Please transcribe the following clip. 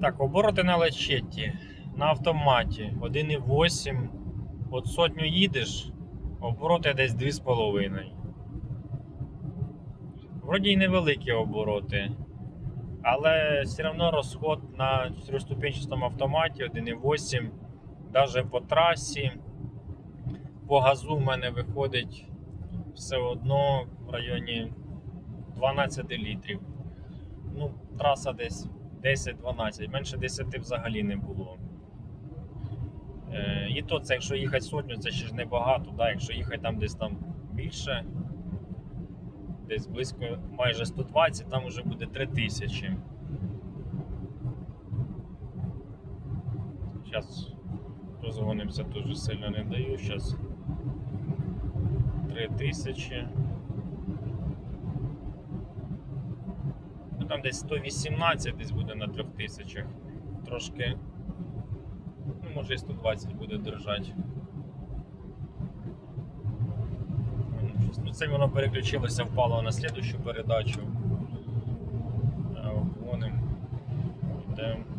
Так, обороти на лечетті, на автоматі 1,8. От сотню їдеш, обороти десь 2,5. Вроді й невеликі обороти. Але все одно розход на 4-ступенчатому автоматі 1,8, навіть по трасі. По газу в мене виходить все одно в районі 12 літрів. Ну, траса десь 10-12, менше 10 взагалі не було. Е, і то це, якщо їхати сотню, це ще ж небагато. Да? Якщо їхати там десь там більше, десь близько майже 120, там вже буде 3000. Зараз розгонимося дуже сильно не даю. Зараз 3000. Там десь 118 десь буде на 3000. Трошки. Ну, може і 120 буде держати. Ну, це воно переключилося, впало на слідущу передачу. Вони, Гоним. Йдемо.